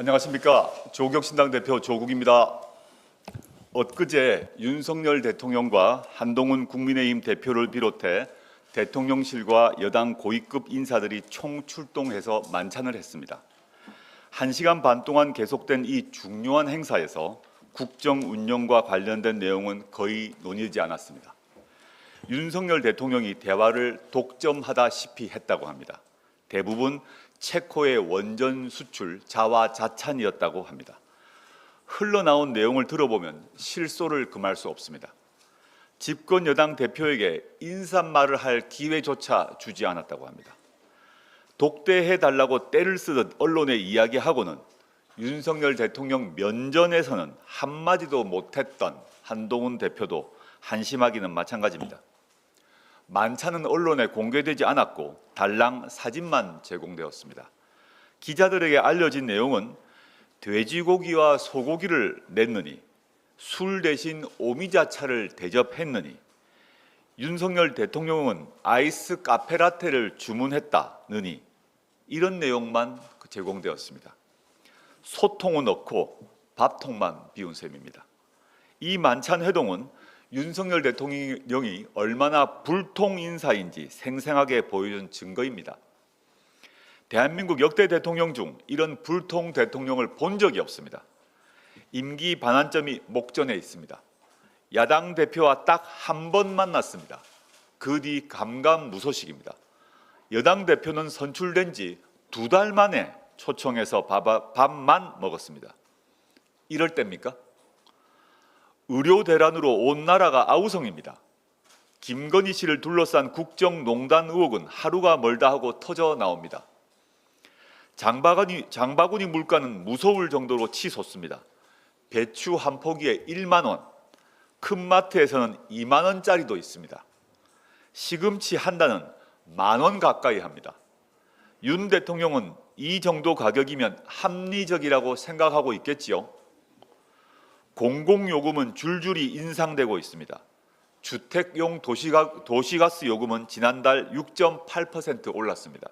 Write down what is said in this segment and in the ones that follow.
안녕하십니까 조국신당 대표 조국입니다. 엊그제 윤석열 대통령과 한동훈 국민의힘 대표를 비롯해 대통령실과 여당 고위급 인사들이 총 출동해서 만찬을 했습니다. 한 시간 반 동안 계속된 이 중요한 행사에서 국정 운영과 관련된 내용은 거의 논의되지 않았습니다. 윤석열 대통령이 대화를 독점하다시피 했다고 합니다. 대부분 체코의 원전 수출 자화자찬이었다고 합니다. 흘러나온 내용을 들어보면 실소를 금할 수 없습니다. 집권 여당 대표에게 인사말을 할 기회조차 주지 않았다고 합니다. 독대해 달라고 때를 쓰듯 언론에 이야기하고는 윤석열 대통령 면전에서는 한마디도 못했던 한동훈 대표도 한심하기는 마찬가지입니다. 만찬은 언론에 공개되지 않았고 달랑 사진만 제공되었습니다. 기자들에게 알려진 내용은 돼지고기와 소고기를 냈느니 술 대신 오미자차를 대접했느니 윤석열 대통령은 아이스 카페라테를 주문했다느니 이런 내용만 제공되었습니다. 소통은 없고 밥통만 비운 셈입니다. 이 만찬 회동은 윤석열 대통령이 얼마나 불통 인사인지 생생하게 보여준 증거입니다. 대한민국 역대 대통령 중 이런 불통 대통령을 본 적이 없습니다. 임기 반환점이 목전에 있습니다. 야당 대표와 딱 한 번 만났습니다. 그 뒤 감감무소식입니다. 여당 대표는 선출된 지 두 달 만에 초청해서 밥, 밥만 먹었습니다. 이럴 때입니까? 의료 대란으로 온 나라가 아우성입니다. 김건희 씨를 둘러싼 국정농단 의혹은 하루가 멀다 하고 터져 나옵니다. 장바구니, 장바구니 물가는 무서울 정도로 치솟습니다. 배추 한 포기에 1만 원, 큰 마트에서는 2만 원짜리도 있습니다. 시금치 한 단은 만 원 가까이 합니다. 윤 대통령은 이 정도 가격이면 합리적이라고 생각하고 있겠지요. 공공요금은 줄줄이 인상되고 있습니다. 주택용 도시가, 도시가스 요금은 지난달 6.8% 올랐습니다.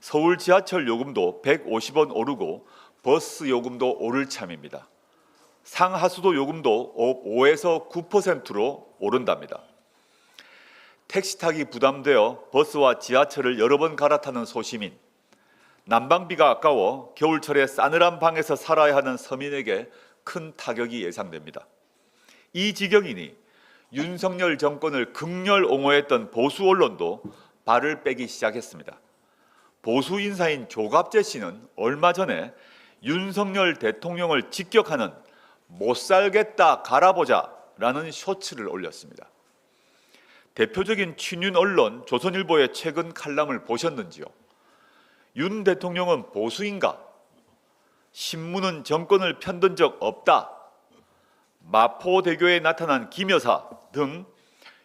서울 지하철 요금도 150원 오르고 버스 요금도 오를 참입니다. 상하수도 요금도 5에서 9%로 오른답니다. 택시 타기 부담되어 버스와 지하철을 여러 번 갈아타는 소시민, 난방비가 아까워 겨울철에 싸늘한 방에서 살아야 하는 서민에게 큰 타격이 예상됩니다. 이 지경이니 윤석열 정권을 극렬 옹호했던 보수 언론도 발을 빼기 시작했습니다. 보수 인사인 조갑재 씨는 얼마 전에 윤석열 대통령을 직격하는 못 살겠다 갈아보자라는 쇼츠를 올렸습니다. 대표적인 친윤 언론 조선일보의 최근 칼럼을 보셨는지요? 윤 대통령은 보수인가? 신문은 정권을 편든 적 없다. 마포대교에 나타난 김 여사 등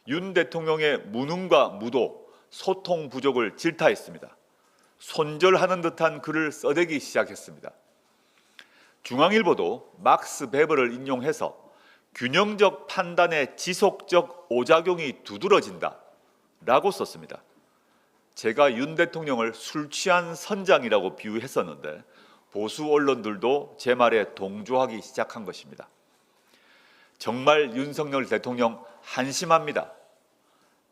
윤 대통령의 무능과 무도, 소통 부족을 질타했습니다. 손절하는 듯한 글을 써대기 시작했습니다. 중앙일보도 막스 베버를 인용해서 균형적 판단의 지속적 오작용이 두드러진다 라고 썼습니다. 제가 윤 대통령을 술 취한 선장이라고 비유했었는데 보수 언론들도 제 말에 동조하기 시작한 것입니다. 정말 윤석열 대통령 한심합니다.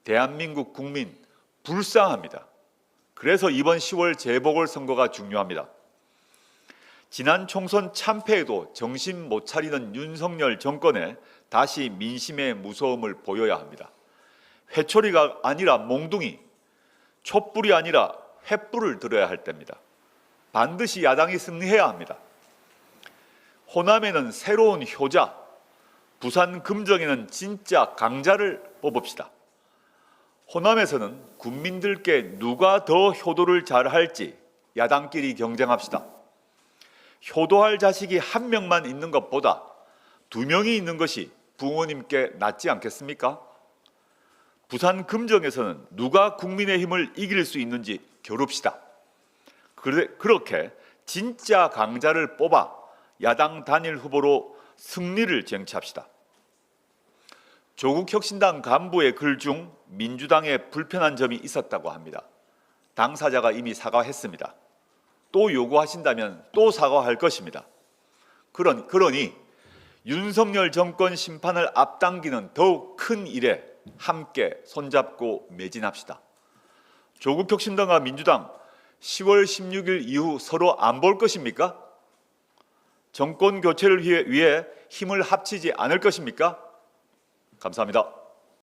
대한민국 국민 불쌍합니다. 그래서 이번 10월 재보궐선거가 중요합니다. 지난 총선 참패에도 정신 못 차리는 윤석열 정권에 다시 민심의 무서움을 보여야 합니다. 회초리가 아니라 몽둥이, 촛불이 아니라 횃불을 들어야 할 때입니다. 반드시 야당이 승리해야 합니다. 호남에는 새로운 효자, 부산 금정에는 진짜 강자를 뽑읍시다. 호남에서는 국민들께 누가 더 효도를 잘할지 야당끼리 경쟁합시다. 효도할 자식이 한 명만 있는 것보다 두 명이 있는 것이 부모님께 낫지 않겠습니까? 부산 금정에서는 누가 국민의 힘을 이길 수 있는지 겨룹시다. 그렇게 진짜 강자를 뽑아 야당 단일 후보로 승리를 쟁취합시다. 조국 혁신당 간부의 글 중 민주당에 불편한 점이 있었다고 합니다. 당사자가 이미 사과했습니다. 또 요구하신다면 또 사과할 것입니다. 그런 그러니 윤석열 정권 심판을 앞당기는 더욱 큰 일에 함께 손잡고 매진합시다. 조국 혁신당과 민주당 10월 16일 이후 서로 안 볼 것입니까? 정권 교체를 위해, 힘을 합치지 않을 것입니까? 감사합니다.